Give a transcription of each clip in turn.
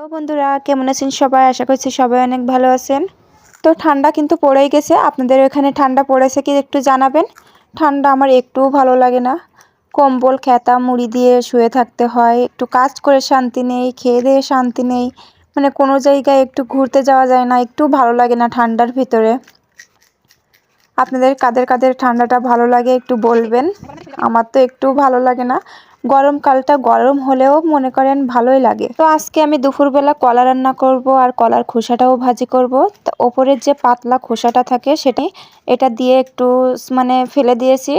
Hello বন্ধুরা, কেমন আছেন সবাই? আশা করছি সবাই অনেক ভালো আছেন। তো ঠান্ডা কিন্তু পড়েই গেছে, আপনাদের ওখানে ঠান্ডা পড়েছে কি একটু জানাবেন? ঠান্ডা আমার একটুও ভালো লাগে না। কম্বল, খেতা, মুড়ি দিয়ে শুয়ে থাকতে হয়, একটু কাজ করে শান্তি নেই, খেয়ে দিয়ে শান্তি নেই মানে কোনো জায়গায় একটু ঘুরতে যাওয়া যায় না, একটু ভালো লাগে না ঠান্ডার ভিতরে। আপনাদের কাদের কাদের ঠান্ডাটা ভালো লাগে একটু বলবেন? আমার তো একটু ভালো লাগে না। গরমকালটা গরম হলেও মনে করেন ভালোই লাগে। তো আজকে আমি দুপুরবেলা কলা রান্না করব আর কলার খোসাটাও ভাজি করব। তো ওপরের যে পাতলা খোসাটা থাকে সেটি, এটা দিয়ে একটু মানে ফেলে দিয়েছি।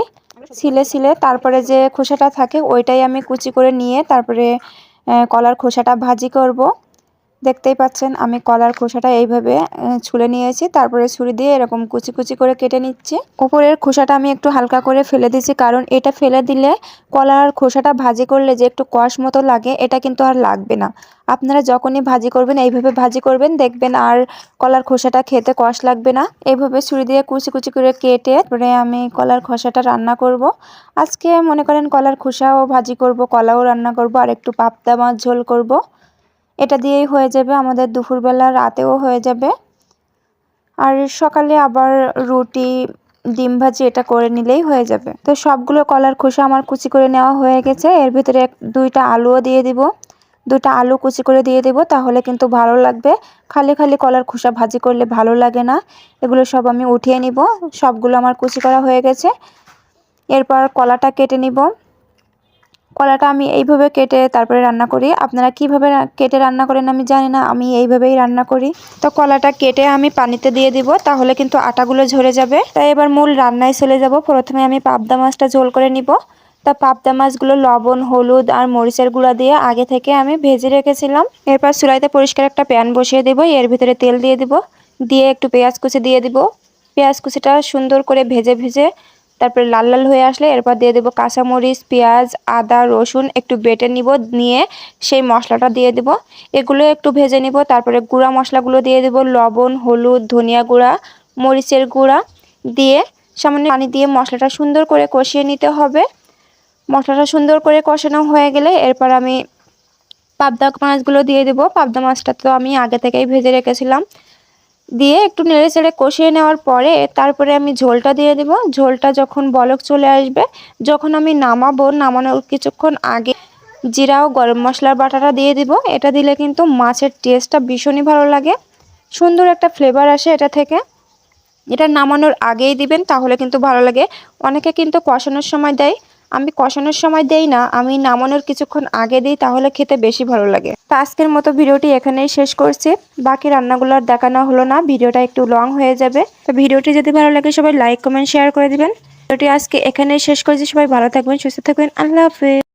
ছিলে ছিলে তারপরে যে খোসাটা থাকে ওইটাই আমি কুচি করে নিয়ে তারপরে কলার খোসাটা ভাজি করব। দেখতেই পাচ্ছেন, আমি কলার খোসাটা এইভাবে ছুলে নিয়েছি, তারপরে ছুরি দিয়ে এরকম কুচি কুচি করে কেটে নিচ্ছি। উপরের খোসাটা আমি একটু হালকা করে ফেলে দিয়েছি, কারণ এটা ফেলে দিলে কলার খোসাটা ভাজি করলে যে একটু কষ মতো লাগে, এটা কিন্তু আর লাগবে না। আপনারা যখনই ভাজি করবেন, এইভাবে ভাজি করবেন, দেখবেন আর কলার খোসাটা খেতে কষ লাগবে না। এইভাবে ছুরি দিয়ে কুচি কুচি করে কেটে, তারপরে আমি কলার খোসাটা রান্না করব। আজকে মনে করেন কলার খোসাও ভাজি করব, কলাও রান্না করব, আর একটু পাবদা মাছ ঝোল করব। এটা দিয়েই হয়ে যাবে আমাদের দুপুরবেলা, রাতেও হয়ে যাবে। আর সকালে আবার রুটি, ডিম ভাজি এটা করে নিলেই হয়ে যাবে। তো সবগুলো কলার খোসা আমার কুচি করে নেওয়া হয়ে গেছে। এর ভিতরে এক, দুইটা আলুও দিয়ে দিব। দুইটা আলু কুচি করে দিয়ে দেব, তাহলে কিন্তু ভালো লাগবে। খালি খালি কলার খোসা ভাজি করলে ভালো লাগে না। এগুলো সব আমি উঠিয়ে নিব। সবগুলো আমার কুচি করা হয়ে গেছে। এরপর কলাটা কেটে নিব। কলাটা আমি এইভাবে কেটে তারপরে রান্না করি। আপনারা কীভাবে কেটে রান্না করেন আমি জানি না, আমি এইভাবেই রান্না করি। তো কলাটা কেটে আমি পানিতে দিয়ে দিব, তাহলে কিন্তু আটাগুলো ঝরে যাবে। তাই এবার মূল রান্নায় চলে যাব। প্রথমে আমি পাবদা মাছটা ঝোল করে নিব। তা পাবদা মাছগুলো লবণ, হলুদ আর মরিচের গুঁড়া দিয়ে আগে থেকে আমি ভেজে রেখেছিলাম। এরপর চুলাইতে পরিষ্কার একটা প্যান বসিয়ে দেবো, এর ভিতরে তেল দিয়ে দিব। দিয়ে একটু পেঁয়াজ কুচি দিয়ে দিব। পেঁয়াজ কুচিটা সুন্দর করে ভেজে ভেজে তারপরে লাল লাল হয়ে আসলে এরপর দিয়ে দেবো কাঁচামরিচ, পেঁয়াজ, আদা, রসুন একটু বেটে নিব, নিয়ে সেই মশলাটা দিয়ে দেব। এগুলো একটু ভেজে নিব, তারপরে গুঁড়া মশলাগুলো দিয়ে দেব, লবণ, হলুদ, ধনিয়া গুঁড়া, মরিচের গুঁড়া। দিয়ে সামান্য পানি দিয়ে মশলাটা সুন্দর করে কষিয়ে নিতে হবে। মশলাটা সুন্দর করে কষানো হয়ে গেলে এরপর আমি পাবদা মাছগুলো দিয়ে দেবো। পাবদা মাছটা তো আমি আগে থেকেই ভেজে রেখেছিলাম। দিয়ে একটু নেড়ে চেড়ে কষিয়ে নেওয়ার পরে তারপরে আমি ঝোলটা দিয়ে দেব। ঝোলটা যখন বলক চলে আসবে, যখন আমি নামাবো, নামানোর কিছুক্ষণ আগে জিরা ও গরম মশলার বাটাটা দিয়ে দিব। এটা দিলে কিন্তু মাছের টেস্টটা ভীষণই ভালো লাগে। সুন্দর একটা ফ্লেভার আসে এটা থেকে। এটা নামানোর আগেই দিবেন, তাহলে কিন্তু ভালো লাগে। অনেকে কিন্তু কষানোর সময় দেয়। আমি কষানোর সময় দেই না, আমি নামানোর কিছুক্ষণ আগে দিই তাহলে খেতে বেশি ভালো লাগে। তো আজকের মতো ভিডিওটি এখানেই শেষ করছি। বাকি রান্নাগুলো আর দেখানো হলো না, ভিডিওটা একটু লং হয়ে যাবে। তো ভিডিওটি যদি ভালো লাগে সবাই লাইক, কমেন্ট, শেয়ার করে দিবেন। ভিডিওটি আজকে এখানেই শেষ করছি। সবাই ভালো থাকবেন, সুস্থ থাকবেন। আল্লাহ হাফিজ।